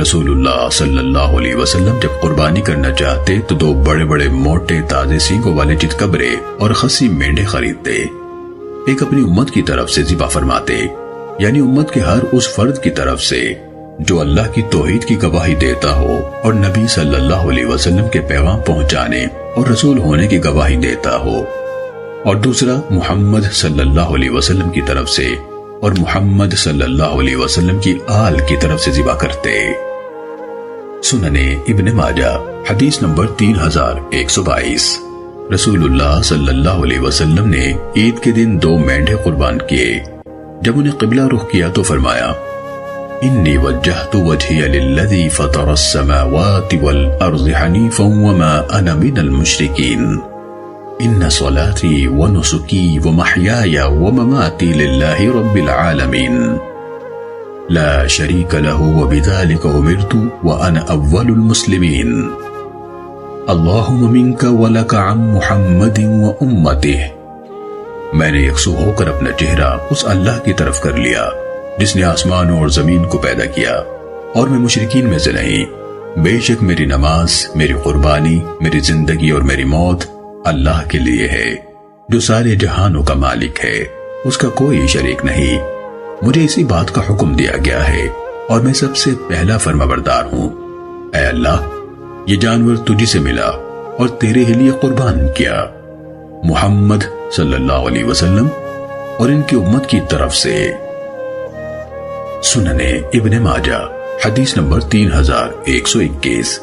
رسول اللہ صلی اللہ علیہ وسلم جب قربانی کرنا چاہتے تو دو بڑے بڑے موٹے تازے سینگوں والے چتکبرے اور خسی مینڈے خریدتے۔ ایک اپنی امت کی طرف سے ذبح فرماتے یعنی امت کے ہر اس فرد کی طرف سے جو اللہ کی توحید کی گواہی دیتا ہو اور نبی صلی اللہ علیہ وسلم کے پیغام پہنچانے اور رسول ہونے کی گواہی دیتا ہو۔ اور دوسرا، محمد صلی اللہ علیہ وسلم کی طرف سے اور محمد صلی اللہ علیہ وسلم کی آل کی طرف سے ذبح کرتے۔ سننے ابن ماجہ، حدیث نمبر تین ہزار ایک سو بائیس۔ رسول اللہ صلی اللہ علیہ وسلم نے عید کے دن دو مینڈے قربان کیے۔ جب انہیں قبلہ رخ کیا تو فرمایا، انی وجہت وجہی للذی فطر السماوات والارض حنیفا وما انا من المشرکین۔ ان صلاتي ونسكي ومحياي ومماتي لله رب العالمين لا شريك له وبذلك أمرت وأنا أول المسلمين. اللهم منك ولك عن محمد وأمته. میں نے یکسو ہو کر اپنا چہرہ اس اللہ کی طرف کر لیا، جس نے آسمانوں اور زمین کو پیدا کیا، اور میں مشرقین میں سے نہیں، بے شک میری نماز، میری قربانی، میری زندگی اور میری موت اللہ کے لیے ہے، جو سارے جہانوں کا مالک ہے، اس کا کوئی شریک نہیں۔ مجھے اسی بات کا حکم دیا گیا ہے اور میں سب سے پہلا فرما بردار ہوں۔ اے اللہ، یہ جانور تجھی سے ملا اور تیرے ہی لیے قربان کیا۔ محمد صلی اللہ علیہ وسلم اور ان کی امت کی طرف سے۔ سننے ابن ماجہ، حدیث نمبر تین ہزار ایک سو اکیس۔